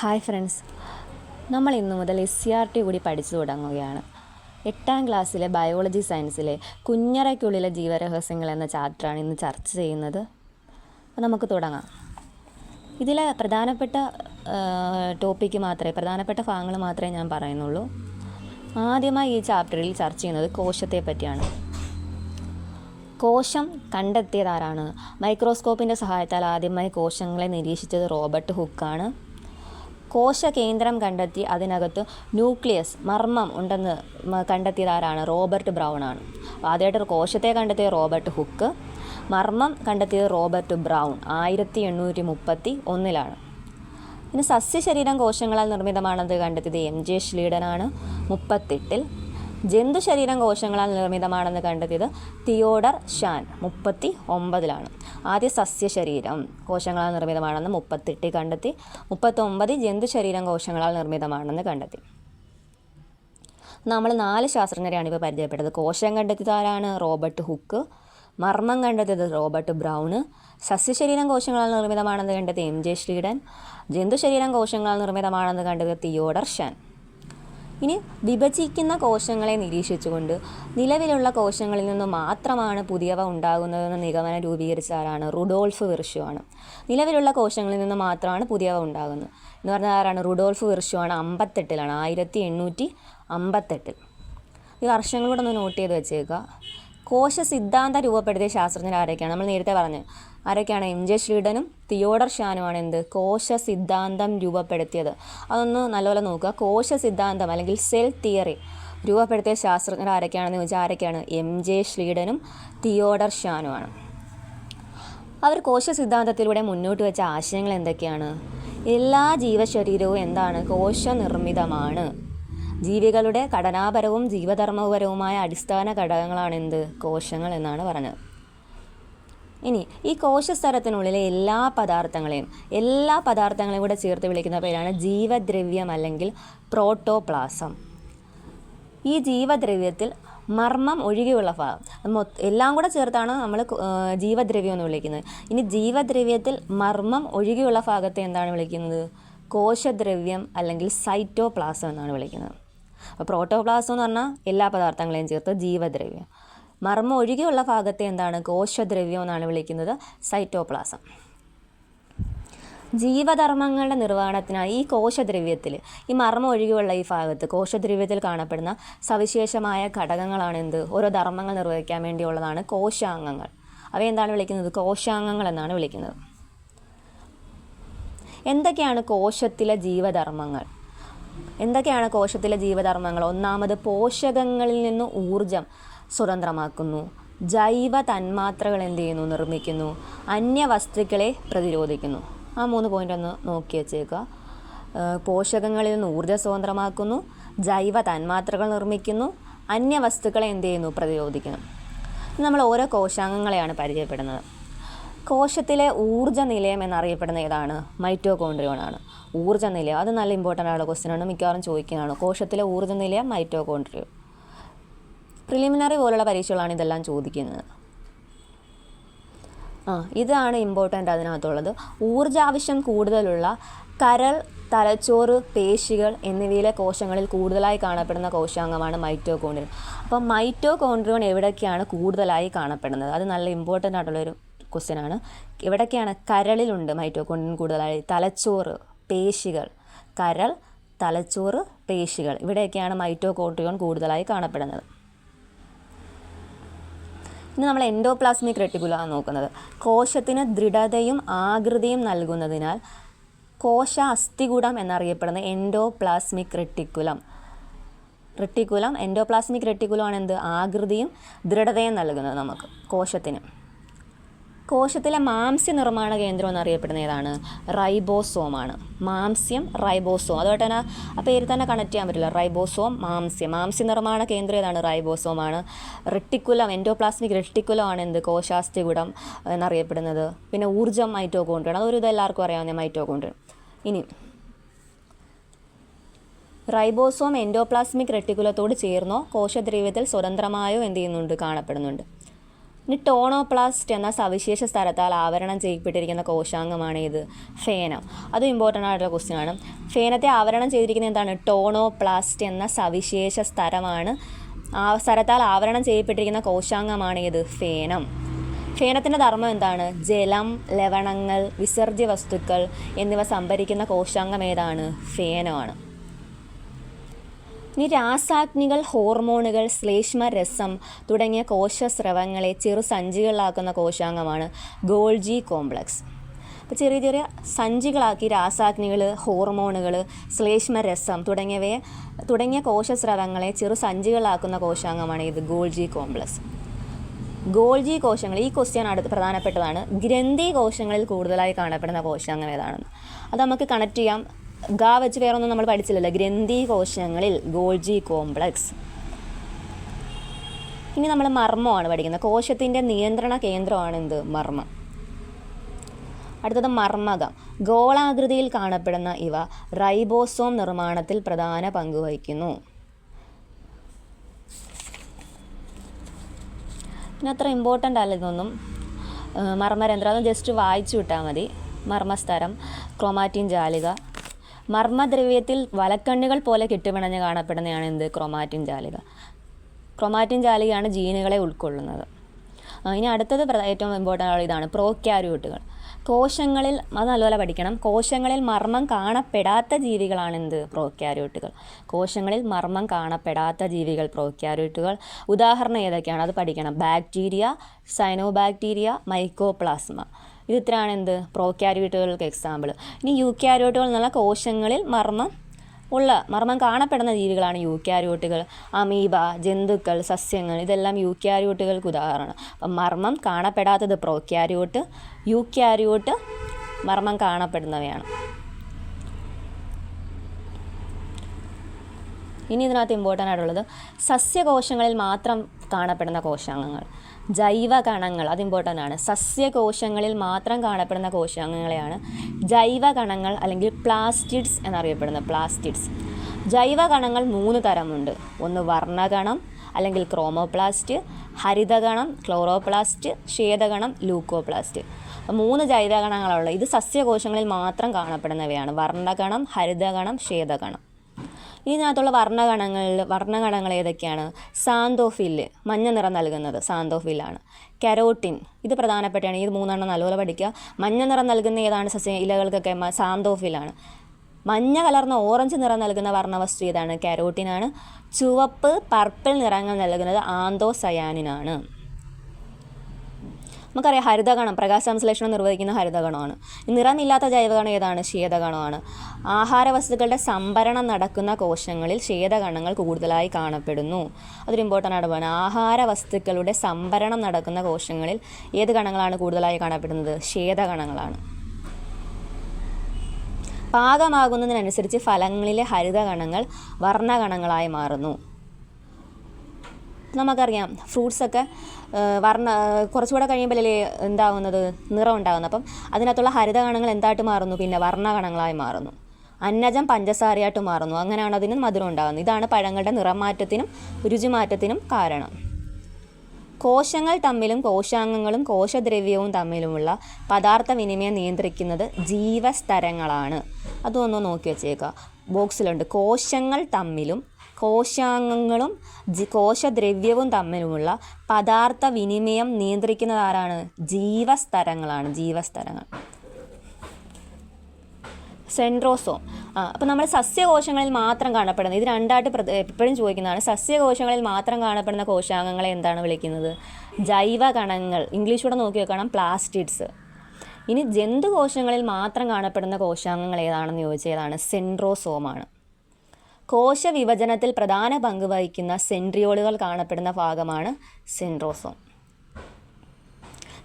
Hi friends. നമ്മൾ ഇന്നു മുതൽ എസ് സി ആർ ടി കൂടി പഠിച്ചു തുടങ്ങുകയാണ്. എട്ടാം ക്ലാസ്സിലെ ബയോളജി സയൻസിലെ കുഞ്ഞറയ്ക്കുള്ളിലെ ജീവരഹസ്യങ്ങൾ എന്ന ചാപ്റ്ററാണ് ഇന്ന് ചർച്ച ചെയ്യുന്നത്. നമുക്ക് തുടങ്ങാം. ഇതിലെ പ്രധാനപ്പെട്ട ടോപ്പിക്ക് മാത്രമേ പ്രധാനപ്പെട്ട ഭാഗങ്ങൾ മാത്രമേ ഞാൻ പറയുന്നുള്ളൂ. ആദ്യമായി ഈ ചാപ്റ്ററിൽ ചർച്ച ചെയ്യുന്നത് കോശത്തെ പറ്റിയാണ്. കോശം കണ്ടെത്തിയതാരാണ് മൈക്രോസ്കോപ്പിന്റെ സഹായത്താൽ ആദ്യമായി കോശങ്ങളെ നിരീക്ഷിച്ചത് റോബർട്ട് ഹുക്കാണ്. കോശകേന്ദ്രം കണ്ടെത്തി അതിനകത്ത് ന്യൂക്ലിയസ് മർമ്മം ഉണ്ടെന്ന് കണ്ടെത്തിയത് ആരാണ് റോബർട്ട് ബ്രൗൺ ആണ് ആദ്യമായിട്ട് കോശത്തെ കണ്ടെത്തിയ റോബർട്ട് ഹുക്ക്. മർമ്മം കണ്ടെത്തിയത് റോബർട്ട് ബ്രൗൺ ആയിരത്തി എണ്ണൂറ്റി മുപ്പത്തി ഒന്നിലാണ് ഇനി സസ്യശരീരം കോശങ്ങളാൽ നിർമ്മിതമാണെന്ന് കണ്ടെത്തിയത് എം ജെ ശ്ലീഡനാണ് മുപ്പത്തെട്ടിൽ ജന്തു ശരീരം കോശങ്ങളാൽ നിർമ്മിതമാണെന്ന് കണ്ടെത്തിയത് തിയോഡർ ഷാൻ മുപ്പത്തി ഒമ്പതിലാണ് ആദ്യ സസ്യശരീരം കോശങ്ങളാൽ നിർമ്മിതമാണെന്ന് മുപ്പത്തെട്ടിൽ കണ്ടെത്തി മുപ്പത്തൊമ്പതിൽ ജന്തുശരീരം കോശങ്ങളാൽ നിർമ്മിതമാണെന്ന് കണ്ടെത്തി. നമ്മൾ നാല് ശാസ്ത്രജ്ഞരെയാണ് ഇപ്പോൾ പരിചയപ്പെട്ടത്. കോശം കണ്ടെത്തിയത് ആരാണ്? Robert Hooke. മർമ്മം കണ്ടെത്തിയത് റോബർട്ട് ബ്രൗണ്. സസ്യശരീരം കോശങ്ങളാൽ നിർമ്മിതമാണെന്ന് കണ്ടെത്തിയ എം ജെ ശ്രീഡൻ ജന്തുശരീരം കോശങ്ങളാൽ നിർമ്മിതമാണെന്ന് കണ്ടെത്തിയത് തിയോഡർ ഷാൻ. ഇനി വിഭജിക്കുന്ന കോശങ്ങളെ നിരീക്ഷിച്ചുകൊണ്ട് നിലവിലുള്ള കോശങ്ങളിൽ നിന്ന് മാത്രമാണ് പുതിയവ ഉണ്ടാകുന്നതെന്ന് നിഗമനം രൂപീകരിച്ച ആരാണ് റുഡോൾഫ് വിർഷു ആണ് നിലവിലുള്ള കോശങ്ങളിൽ നിന്ന് മാത്രമാണ് പുതിയവ ഉണ്ടാകുന്നത്. എന്ന് പറഞ്ഞാൽ ആരാണ്? റുഡോൾഫ് വിർഷു ആണ് അമ്പത്തെട്ടിലാണ്. ആയിരത്തി എണ്ണൂറ്റി അമ്പത്തെട്ടിൽ. ഈ വർഷങ്ങളൂടെ ഒന്ന് നോട്ട് ചെയ്ത് വെച്ചേക്കുക. കോശ സിദ്ധാന്തം രൂപപ്പെടുത്തിയ ശാസ്ത്രജ്ഞർ ആരൊക്കെയാണ്? നമ്മൾ നേരത്തെ പറഞ്ഞു. ആരൊക്കെയാണ്? എം ജെ ശ്രീഡനും തിയോഡർ ഷാനുമാണ് എന്ത്? കോശ സിദ്ധാന്തം രൂപപ്പെടുത്തിയത്. അതൊന്ന് നല്ലപോലെ നോക്കുക. കോശ സിദ്ധാന്തം അല്ലെങ്കിൽ സെൽ തിയറി രൂപപ്പെടുത്തിയ ശാസ്ത്രജ്ഞർ ആരൊക്കെയാണെന്ന് ചോദിച്ചാൽ ആരൊക്കെയാണ്? എം ജെ ശ്രീഡനും തിയോഡർ ഷാനുമാണ്. അവർ കോശ സിദ്ധാന്തത്തിലൂടെ മുന്നോട്ട് വെച്ച ആശയങ്ങൾ എന്തൊക്കെയാണ്? എല്ലാ ജീവശരീരവും എന്താണ്? കോശനിർമ്മിതമാണ്. ജീവികളുടെ ഘടനാപരവും ജീവധർമ്മപരവുമായ അടിസ്ഥാന ഘടകങ്ങളാണ് എന്ത് കോശങ്ങൾ എന്നാണ് പറഞ്ഞത്. ഇനി ഈ കോശസ്തരത്തിനുള്ളിലെ എല്ലാ പദാർത്ഥങ്ങളെയും എല്ലാ പദാർത്ഥങ്ങളെയും കൂടെ ചേർത്ത് വിളിക്കുന്ന പേരാണ് ജീവദ്രവ്യം അല്ലെങ്കിൽ പ്രോട്ടോപ്ലാസം. ഈ ജീവദ്രവ്യത്തിൽ മർമ്മം ഒഴികെയുള്ള ഭാഗം എല്ലാം കൂടെ ചേർത്താണ് നമ്മൾ ജീവദ്രവ്യം എന്ന് വിളിക്കുന്നത്. ഇനി ജീവദ്രവ്യത്തിൽ മർമ്മം ഒഴികെയുള്ള ഭാഗത്തെ എന്താണ് വിളിക്കുന്നത്? കോശദ്രവ്യം അല്ലെങ്കിൽ സൈറ്റോപ്ലാസം എന്നാണ് വിളിക്കുന്നത്. അപ്പോൾ പ്രോട്ടോപ്ലാസം എന്ന് പറഞ്ഞാൽ എല്ലാ പദാർത്ഥങ്ങളെയും ചേർത്ത് ജീവദ്രവ്യം. മർമ്മം ഒഴികെയുള്ള ഭാഗത്തെ എന്താണ്? കോശദ്രവ്യം എന്നാണ് വിളിക്കുന്നത്. സൈറ്റോപ്ലാസം. ജീവധർമ്മങ്ങളുടെ നിർവഹണത്തിനായി ഈ കോശദ്രവ്യത്തിൽ ഈ മർമ്മം ഒഴികെയുള്ള ഈ ഭാഗത്ത് കോശദ്രവ്യത്തിൽ കാണപ്പെടുന്ന സവിശേഷമായ ഘടകങ്ങളാണ് എന്ത്? ഓരോ ധർമ്മങ്ങൾ നിർവഹിക്കാൻ വേണ്ടിയുള്ളതാണ് കോശാംഗങ്ങൾ. അവയെന്താണ് വിളിക്കുന്നത്? കോശാംഗങ്ങൾ എന്നാണ് വിളിക്കുന്നത്. എന്തൊക്കെയാണ് കോശത്തിലെ ജീവധർമ്മങ്ങൾ? എന്തൊക്കെയാണ് കോശത്തിലെ ജീവധർമ്മങ്ങൾ? ഒന്നാമത് പോഷകങ്ങളിൽ നിന്ന് ഊർജം സ്വതന്ത്രമാക്കുന്നു. ജൈവ തന്മാത്രകൾ എന്ത് ചെയ്യുന്നു? നിർമ്മിക്കുന്നു. അന്യവസ്തുക്കളെ പ്രതിരോധിക്കുന്നു. ആ മൂന്ന് പോയിന്റ് ഒന്ന് നോക്കി വെച്ചേക്കുക. പോഷകങ്ങളിൽ നിന്ന് ഊർജം സ്വതന്ത്രമാക്കുന്നു. ജൈവ തന്മാത്രകൾ നിർമ്മിക്കുന്നു. അന്യവസ്തുക്കളെ എന്ത് ചെയ്യുന്നു? പ്രതിരോധിക്കുന്നു. നമ്മൾ ഓരോ കോശാംഗങ്ങളെയാണ് പരിചയപ്പെടുന്നത്. കോശത്തിലെ ഊർജ നിലയം എന്നറിയപ്പെടുന്ന ഏതാണ്? മൈറ്റോകോൺഡ്രിയോൺ ആണ് ഊർജ നിലയം അത് നല്ല ഇമ്പോർട്ടന്റ് ആയുള്ള ക്വസ്റ്റ്യൻ ആണ്. മിക്കവാറും ചോദിക്കുന്നതാണ്. കോശത്തിലെ ഊർജ നിലയം മൈറ്റോകോൺഡ്രിയോ. പ്രിലിമിനറി പോലുള്ള പരീക്ഷകളാണ് ഇതെല്ലാം ചോദിക്കുന്നത്. ആ ഇതാണ് ഇമ്പോർട്ടന്റ് അതിനകത്തുള്ളത്. ഊർജാവശ്യം കൂടുതലുള്ള കരൾ തലച്ചോറ് പേശികൾ എന്നിവയിലെ കോശങ്ങളിൽ കൂടുതലായി കാണപ്പെടുന്ന കോശാംഗമാണ് മൈറ്റോകോൺഡ്രിയൻ അപ്പം മൈറ്റോകോൺഡ്രിയോൺ എവിടെയൊക്കെയാണ് കൂടുതലായി കാണപ്പെടുന്നത്? അത് നല്ല ഇമ്പോർട്ടന്റ് ആയിട്ടുള്ളൊരു ക്വസ്റ്റ്യൻ ആണ്. ഇവിടൊക്കെയാണ് കരളിലുണ്ട് മൈറ്റോകോൺഡ്രിയൻ കൂടുതലായി. തലച്ചോറ് പേശികൾ. കരൾ തലച്ചോറ് പേശികൾ. ഇവിടെയൊക്കെയാണ് മൈറ്റോകോൺഡ്രിയോൺ കൂടുതലായി കാണപ്പെടുന്നത്. ഇനി നമ്മൾ എൻഡോപ്ലാസ്മിക് റെട്ടിക്കുലാണ് നോക്കുന്നത്. കോശത്തിന് ദൃഢതയും ആകൃതിയും നൽകുന്നതിനാൽ കോശ അസ്ഥികൂടം എന്നറിയപ്പെടുന്ന എൻഡോപ്ലാസ്മിക് റെട്ടിക്കുലം. റെട്ടിക്കുലം എൻഡോപ്ലാസ്മിക് റെട്ടിക്കുലമാണ് എന്ത്? ആകൃതിയും ദൃഢതയും നൽകുന്നത് നമുക്ക് കോശത്തിന്. കോശത്തിലെ മാംസ്യ നിർമ്മാണ കേന്ദ്രം എന്നറിയപ്പെടുന്ന ഏതാണ്? റൈബോസോമാണ്. മാംസ്യം റൈബോസോം. അതുപോലെ തന്നെ ആ പേര് തന്നെ കണക്ട് ചെയ്യാൻ പറ്റില്ല. റൈബോസോം മാംസ്യം. മാംസ്യ നിർമ്മാണ കേന്ദ്രം ഏതാണ്? റൈബോസോമാണ്. റെട്ടിക്കുലം എൻഡോപ്ലാസ്മിക് റെട്ടിക്കുലമാണ് എന്ത്? കോശാസ്ഥികുടം എന്നറിയപ്പെടുന്നത്. പിന്നെ ഊർജം മൈറ്റോകോൺഡ്രിയാണ് അതൊരു ഇത് എല്ലാവർക്കും അറിയാവുന്ന മൈറ്റോകോൺഡ്രിയൻ ഇനി റൈബോസോം എൻഡോപ്ലാസ്മിക് റെട്ടിക്കുലത്തോട് ചേർന്നോ? കോശദ്രവ്യത്തിൽ സ്വതന്ത്രമായോ എന്ത് ചെയ്യുന്നുണ്ട്? കാണപ്പെടുന്നുണ്ട്. ഇനി ടോണോപ്ലാസ്റ്റ് എന്ന സവിശേഷ സ്ഥലത്താൽ ആവരണം ചെയ്യപ്പെട്ടിരിക്കുന്ന കോശാംഗമാണ് ഇത്. ഫേനം. അതും ഇമ്പോർട്ടന്റ് ആയിട്ടുള്ള ക്വസ്റ്റ്യൻ ആണ്. ഫേനത്തെ ആവരണം ചെയ്തിരിക്കുന്ന എന്താണ്? ടോണോപ്ലാസ്റ്റ് എന്ന സവിശേഷ സ്ഥലമാണ്. ആ സ്ഥലത്താൽ ആവരണം ചെയ്യപ്പെട്ടിരിക്കുന്ന കോശാംഗമാണ് ഇത്. ഫേനം. ഫേനത്തിന്റെ ധർമ്മം എന്താണ്? ജലം ലവണങ്ങൾ വിസർജ്യ വസ്തുക്കൾ എന്നിവ സംഭരിക്കുന്ന കോശാംഗം ഏതാണ്? ഫേനമാണ്. ഇനി രാസാഗ്നികൾ ഹോർമോണുകൾ ശ്ലേഷ്മ രസം തുടങ്ങിയ കോശസ്രവങ്ങളെ ചെറു സഞ്ചികളിലാക്കുന്ന കോശാംഗമാണ് ഗോൾജി കോംപ്ലക്സ്. അപ്പോൾ ചെറിയ ചെറിയ സഞ്ചികളാക്കി രാസാഗ്നികൾ ഹോർമോണുകൾ ശ്ലേഷ്മ രസം തുടങ്ങിയവയെ തുടങ്ങിയ കോശസ്രവങ്ങളെ ചെറു സഞ്ചികളിലാക്കുന്ന കോശാംഗമാണ് ഇത് ഗോൾജി കോംപ്ലക്സ്. ഗോൾജി കോശങ്ങൾ ഈ ക്വസ്റ്റ്യൻ അടുത്ത് പ്രധാനപ്പെട്ടതാണ്. ഗ്രന്ഥി കോശങ്ങളിൽ കൂടുതലായി കാണപ്പെടുന്ന കോശാംഗം ഏതാണെന്ന് അത് നമുക്ക് കണക്ട് ചെയ്യാം. ഗാ വെച്ച് വേറെ ഒന്നും നമ്മൾ പഠിച്ചില്ലല്ലോ. ഗ്രന്ഥി കോശങ്ങളിൽ ഗോൾജി കോംപ്ലക്സ്. ഇനി നമ്മൾ മർമ്മമാണ് പഠിക്കുന്നത്. കോശത്തിന്റെ നിയന്ത്രണ കേന്ദ്രമാണ് എന്ത്? മർമ്മം. അടുത്തത് മർമ്മകം. ഗോളാകൃതിയിൽ കാണപ്പെടുന്ന ഇവ റൈബോസോം നിർമ്മാണത്തിൽ പ്രധാന പങ്ക് വഹിക്കുന്നു. പിന്നെ അത്ര ഇമ്പോർട്ടന്റ് അല്ല ഇതൊന്നും. മർമ്മരന്ധ്രം. അത് ജസ്റ്റ് വായിച്ചു വിട്ടാൽ മതി. മർമ്മസ്തരം ക്രോമാറ്റിൻ ജാലിക മർമ്മദ്രവ്യത്തിൽ വലക്കണ്ണുകൾ പോലെ കെട്ടുപിണഞ്ഞ് കാണപ്പെടുന്നതാണ് എന്ത്? ക്രോമാറ്റിൻ ജാലിക. ക്രോമാറ്റിൻ ജാലികയാണ് ജീനുകളെ ഉൾക്കൊള്ളുന്നത്. ഇനി അടുത്തത് ഏറ്റവും ഇമ്പോർട്ടന്റ് ആണ് ഇതാണ് പ്രോക്യാരൂട്ടുകൾ കോശങ്ങളിൽ അത് നല്ലപോലെ പഠിക്കണം. കോശങ്ങളിൽ മർമ്മം കാണപ്പെടാത്ത ജീവികളാണ് എന്ത്? പ്രോക്യാരൂട്ടുകൾ കോശങ്ങളിൽ മർമ്മം കാണപ്പെടാത്ത ജീവികൾ പ്രോക്യാരൂട്ടുകൾ ഉദാഹരണം ഏതൊക്കെയാണ്? അത് പഠിക്കണം. Bacteria cyanobacteria mycoplasma. ഇത് ഇത്രയാണ് എന്ത് പ്രോക്യാരിയോട്ടുകൾക്ക് എക്സാമ്പിൾ ഇനി യു ക്യാരിയോട്ടുകൾ എന്നുള്ള കോശങ്ങളിൽ മർമ്മം ഉള്ള മർമ്മം കാണപ്പെടുന്ന ജീവികളാണ് യൂക്യാരിയോട്ടുകൾ അമീബ ജന്തുക്കൾ സസ്യങ്ങൾ ഇതെല്ലാം യൂക്യാരിയോട്ടുകൾക്ക് ഉദാഹരണം അപ്പം മർമ്മം കാണപ്പെടാത്തത് പ്രോക്യാരിയോട്ട് യൂക്യാരിയോട്ട് മർമ്മം കാണപ്പെടുന്നവയാണ്. ഇനി ഇതിനകത്ത് ഇമ്പോർട്ടന്റ് ആയിട്ടുള്ളത് സസ്യകോശങ്ങളിൽ മാത്രം കാണപ്പെടുന്ന കോശാംഗങ്ങൾ. ജൈവ കണങ്ങൾ അത് ഇമ്പോർട്ടന്റ് ആണ്. സസ്യകോശങ്ങളിൽ മാത്രം കാണപ്പെടുന്ന കോശങ്ങളെയാണ് ജൈവ കണങ്ങൾ അല്ലെങ്കിൽ പ്ലാസ്റ്റിഡ്സ് എന്നറിയപ്പെടുന്നത്. പ്ലാസ്റ്റിഡ്സ് ജൈവ കണങ്ങൾ മൂന്ന് തരമുണ്ട്. ഒന്ന് വർണകണം അല്ലെങ്കിൽ ക്രോമോപ്ലാസ്റ്റ് ഹരിതകണം ക്ലോറോപ്ലാസ്റ്റ് ഷേതകണം ലൂക്കോപ്ലാസ്റ്റ് മൂന്ന് ജൈവകണങ്ങളുള്ള ഇത് സസ്യകോശങ്ങളിൽ മാത്രം കാണപ്പെടുന്നവയാണ്. വർണകണം ഹരിതകണം ശ്വേതകണം. ഇതിനകത്തുള്ള വർണകണങ്ങളിൽ വർണകണങ്ങൾ ഏതൊക്കെയാണ്? സാന്തോഫില്ല് മഞ്ഞ നിറം നൽകുന്നത് സാന്തോഫില്ലാണ്. കരോട്ടിൻ ഇത് പ്രധാനപ്പെട്ടാണ് ഇത് മൂന്നെണ്ണം നല്ലപോലെ പഠിക്കുക. മഞ്ഞ നിറം നൽകുന്ന ഏതാണ് സസ്യ ഇലകൾക്കൊക്കെ സാന്തോഫിലാണ് മഞ്ഞ കലർന്ന ഓറഞ്ച് നിറം നൽകുന്ന വർണവസ്തു ഏതാണ്? കരോട്ടിനാണ്. ചുവപ്പ് പർപ്പിൾ നിറങ്ങൾ നൽകുന്നത് ആന്തോസയാനിനാണ്. നമുക്കറിയാം ഹരിതഗണം പ്രകാശസംശ്ലേഷണം നിർവഹിക്കുന്ന ഹരിതഗണമാണ് നിറമില്ലാത്ത ജൈവകണം ഏതാണ്? ശീതഗണമാണ് ആഹാര വസ്തുക്കളുടെ സംഭരണം നടക്കുന്ന കോശങ്ങളിൽ ശീതഗണങ്ങൾ കൂടുതലായി കാണപ്പെടുന്നു. അതൊരു ഇമ്പോർട്ടന്റ് ആണ്. പറയുന്നത് ആഹാരവസ്തുക്കളുടെ സംഭരണം നടക്കുന്ന കോശങ്ങളിൽ ഏത് ഗണങ്ങളാണ് കൂടുതലായി കാണപ്പെടുന്നത്? ശീതഗണങ്ങളാണ് പാകമാകുന്നതിനനുസരിച്ച് ഫലങ്ങളിലെ ഹരിതഗണങ്ങൾ വർണഗണങ്ങളായി മാറുന്നു. നമുക്കറിയാം ഫ്രൂട്ട്സൊക്കെ വർണ കുറച്ചുകൂടെ കഴിയുമ്പോഴല്ലേ എന്താവുന്നത്? നിറം ഉണ്ടാകുന്നത് അപ്പം അതിനകത്തുള്ള ഹരിതകണങ്ങൾ എന്തായിട്ട് മാറുന്നു? പിന്നെ വർണകണങ്ങളായി മാറുന്നു. അന്നജം പഞ്ചസാരയായിട്ട് മാറുന്നു. അങ്ങനെയാണ് അതിന് മധുരം ഉണ്ടാകുന്നത്. ഇതാണ് പഴങ്ങളുടെ നിറമാറ്റത്തിനും രുചിമാറ്റത്തിനും കാരണം. കോശങ്ങൾ തമ്മിലും കോശാംഗങ്ങളും കോശദ്രവ്യവും തമ്മിലുമുള്ള പദാർത്ഥ വിനിമയം നിയന്ത്രിക്കുന്നത് ജീവസ്തരങ്ങളാണ്. അതൊന്ന് നോക്കി വെച്ചേക്കുക ബോക്സിലുണ്ട്. കോശങ്ങൾ തമ്മിലും കോശാംഗങ്ങളും കോശദ്രവ്യവും തമ്മിലുമുള്ള പദാർത്ഥ വിനിമയം നിയന്ത്രിക്കുന്നത് ആരാണ്? ജീവസ്തരങ്ങളാണ് ജീവസ്തരങ്ങൾ. സെൻട്രോസോം. അപ്പോൾ നമ്മൾ സസ്യകോശങ്ങളിൽ മാത്രം കാണപ്പെടുന്നത് ഇത് രണ്ടായിട്ട് എപ്പോഴും ചോദിക്കുന്നതാണ് സസ്യകോശങ്ങളിൽ മാത്രം കാണപ്പെടുന്ന കോശാംഗങ്ങളെ എന്താണ് വിളിക്കുന്നത്? ജൈവ കണങ്ങൾ ഇംഗ്ലീഷൂടെ നോക്കി വെക്കണം പ്ലാസ്റ്റിഡ്സ്. ഇനി ജന്തുകോശങ്ങളിൽ മാത്രം കാണപ്പെടുന്ന കോശാംഗങ്ങൾ ഏതാണെന്ന് ചോദിച്ചതാണ് സെൻട്രോസോമാണ്. കോശ വിഭജനത്തിൽ പ്രധാന പങ്ക് വഹിക്കുന്ന സെൻട്രിയോളുകൾ കാണപ്പെടുന്ന ഭാഗമാണ് സെൻട്രോസോം.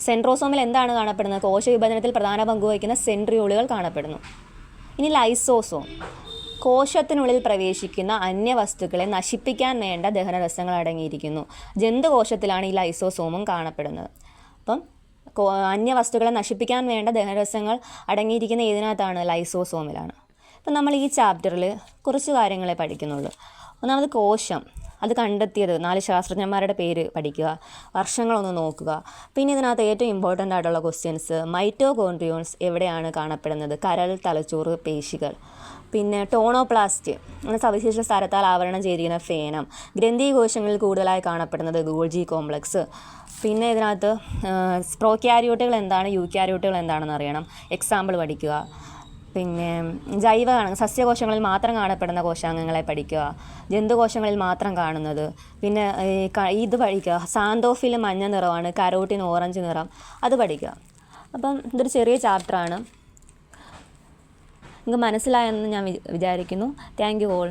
സെൻട്രോസോമിൽ എന്താണ് കാണപ്പെടുന്നത്? കോശവിഭജനത്തിൽ പ്രധാന പങ്ക് വഹിക്കുന്ന സെൻട്രിയോളുകൾ കാണപ്പെടുന്നു. ഇനി ലൈസോസോം. കോശത്തിനുള്ളിൽ പ്രവേശിക്കുന്ന അന്യവസ്തുക്കളെ നശിപ്പിക്കാൻ വേണ്ട ദഹനരസങ്ങൾ അടങ്ങിയിരിക്കുന്നു. ജന്തുകോശത്തിലാണ് ഈ ലൈസോസോമും കാണപ്പെടുന്നത്. അപ്പം അന്യവസ്തുക്കളെ നശിപ്പിക്കാൻ വേണ്ട ദഹനരസങ്ങൾ അടങ്ങിയിരിക്കുന്ന ഏതിനകത്താണ്? ലൈസോസോമിലാണ്. അപ്പം നമ്മൾ ഈ ചാപ്റ്ററിൽ കുറച്ച് കാര്യങ്ങളെ പഠിക്കുന്നുള്ളൂ. ഒന്നാമത് കോശം. അത് കണ്ടെത്തിയത് നാല് ശാസ്ത്രജ്ഞന്മാരുടെ പേര് പഠിക്കുക വർഷങ്ങളൊന്ന് നോക്കുക. പിന്നെ ഇതിനകത്ത് ഏറ്റവും ഇമ്പോർട്ടന്റ് ആയിട്ടുള്ള ക്വസ്റ്റ്യൻസ് മൈറ്റോകോൺട്രിയോൺസ് എവിടെയാണ് കാണപ്പെടുന്നത്? കരൾ തലച്ചോറ് പേശികൾ. പിന്നെ ടോണോപ്ലാസ്റ്റ് എന്ന സവിശേഷ സ്ഥലത്താൽ ആവരണം ചെയ്തിരിക്കുന്ന ഫേനം. ഗ്രന്ഥികോശങ്ങളിൽ കൂടുതലായി കാണപ്പെടുന്നത് ഗോൾജി കോംപ്ലക്സ് പിന്നെ ഇതിനകത്ത് പ്രോക്യാരിയോട്ടുകൾ എന്താണ് യൂക്യാരിയോട്ടുകൾ എന്താണെന്ന് അറിയണം. എക്സാമ്പിൾ പഠിക്കുക. പിന്നെ ജൈവ സസ്യകോശങ്ങളിൽ മാത്രം കാണപ്പെടുന്ന കോശാംഗങ്ങളെ പഠിക്കുക ജന്തുകോശങ്ങളിൽ മാത്രം കാണുന്നത്. പിന്നെ ഇത് പഠിക്കുക സാന്തോഫിൽ മഞ്ഞ നിറമാണ് കരോട്ടിൻ ഓറഞ്ച് നിറം അത് പഠിക്കുക. അപ്പം ഇതൊരു ചെറിയ ചാപ്റ്ററാണ്. നിങ്ങൾക്ക് മനസ്സിലായെന്ന് ഞാൻ വിചാരിക്കുന്നു. Thank you all.